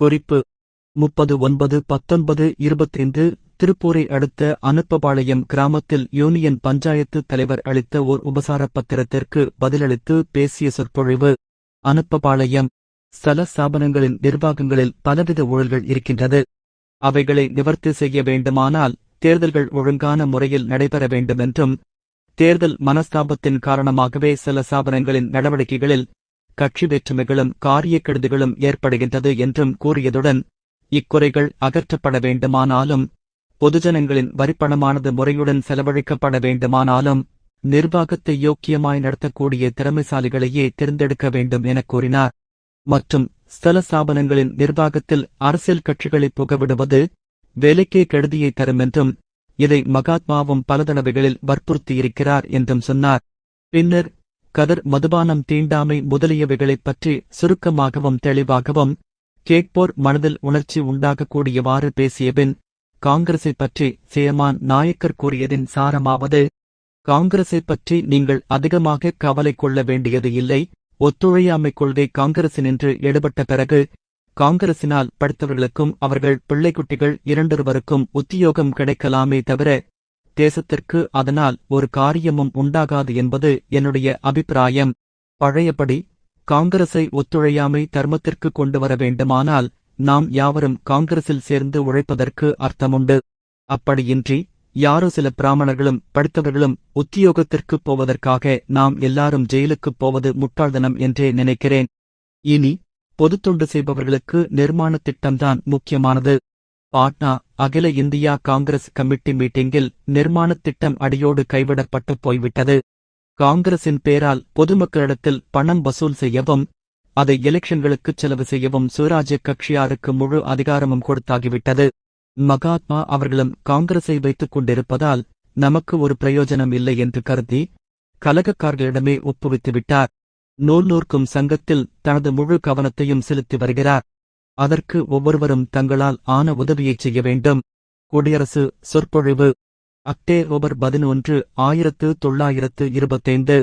குறிப்பு. முப்பது ஒன்பது பத்தொன்பது இருபத்தைந்து திருப்பூரை அடுத்த அனுப்பபாளையம் கிராமத்தில் யூனியன் பஞ்சாயத்து தலைவர் அளித்த ஓர் உபசார பத்திரத்திற்கு பதிலளித்து பேசிய சொற்பொழிவு. அனுப்பபாளையம். ஸ்தல ஸ்தாபனங்களின் நிர்வாகங்களில் பலவித ஊழல்கள் இருக்கின்றது. அவைகளை நிவர்த்தி செய்ய வேண்டுமானால் தேர்தல்கள் ஒழுங்கான முறையில் நடைபெற வேண்டுமென்றும் தேர்தல் மனஸ்தாபத்தின் காரணமாகவே சில ஸ்தாபனங்களின் நடவடிக்கைகளில் கட்சி வேற்றுமைகளும் காரியக் கெடுதிகளும் ஏற்படுகின்றது என்றும் கூறியதுடன் இக்குறைகள் அகற்றப்பட வேண்டுமானாலும் பொதுஜனங்களின் வரிப்பணமானது முறையுடன் செலவழிக்கப்பட வேண்டுமானாலும் நிர்வாகத்தை யோக்கியமாய் நடத்தக்கூடிய திறமைசாலிகளையே தேர்ந்தெடுக்க வேண்டும் என கூறினார். மற்றும் ஸ்தல ஸ்தாபனங்களின் நிர்வாகத்தில் அரசியல் கட்சிகளை புகவிடுவது வேலைக்கே கெடுதியை தரும் என்றும் இதை மகாத்மாவும் பல தடவைகளில் வற்புறுத்தியிருக்கிறார் என்றும் சொன்னார். பின்னர் கதர் மதுபானம் தீண்டாமை முதலியவைகளைப் பற்றி சுருக்கமாகவும் தெளிவாகவும் கேட்போர் மனதில் உணர்ச்சி உண்டாகக்கூடியவாறு பேசியபின் காங்கிரஸைப் பற்றி சேமான் நாயக்கர் கூறியதின் சாரமாவது காங்கிரஸைப் பற்றி நீங்கள் அதிகமாக கவலை கொள்ள வேண்டியது இல்லை ஒத்துழையாமை கொள்கை காங்கிரசினின்று எடுபட்ட பிறகு காங்கிரசினால் படித்தவர்களுக்கும் அவர்கள் பிள்ளைக்குட்டிகள் இரண்டொருவருக்கும் உத்தியோகம் கிடைக்கலாமே தவிர தேசத்திற்கு அதனால் ஒரு காரியமும் உண்டாகாது என்பது என்னுடைய அபிப்பிராயம். பழையபடி காங்கிரஸை ஒத்துழையாமை தர்மத்திற்கு கொண்டு வர வேண்டுமானால் நாம் யாவரும் காங்கிரஸில் சேர்ந்து உழைப்பதற்கு அர்த்தமுண்டு. அப்படியின்றி யாரோ சில பிராமணர்களும் படித்தவர்களும் உத்தியோகத்திற்குப் போவதற்காக நாம் எல்லாரும் ஜெயிலுக்குப் போவது முட்டாள்தனம் என்றே நினைக்கிறேன். இனி பொதுத்தொண்டு செய்பவர்களுக்கு நிர்மாணத் திட்டம்தான் முக்கியமானது. பாட்னா அகில இந்தியா காங்கிரஸ் கமிட்டி மீட்டிங்கில் நிர்மாணத் திட்டம் அடியோடு கைவிடப்பட்டு போய்விட்டது. காங்கிரசின் பேரால் பொதுமக்களிடத்தில் பணம் வசூல் செய்யவும் அதை எலெக்ஷன்களுக்குச் செலவு செய்யவும் சுயராஜ்ய கட்சியாருக்கு முழு அதிகாரமும் கொடுத்தாகிவிட்டது. மகாத்மா அவர்களும் காங்கிரஸை வைத்துக் கொண்டிருப்பதால் நமக்கு ஒரு பிரயோஜனம் இல்லை என்று கருதி கலகக்காரர்களிடமே ஒப்புவித்துவிட்டார். நூல் நூற்கும் சங்கத்தில் தனது முழு கவனத்தையும் செலுத்தி வருகிறார். அதற்கு ஒவ்வொருவரும் தங்களால் ஆன உதவியைச் செய்ய வேண்டும். குடியரசு சொற்பொழிவு. அக்டோபர் பதினொன்று ஆயிரத்து தொள்ளாயிரத்து இருபத்தைந்து.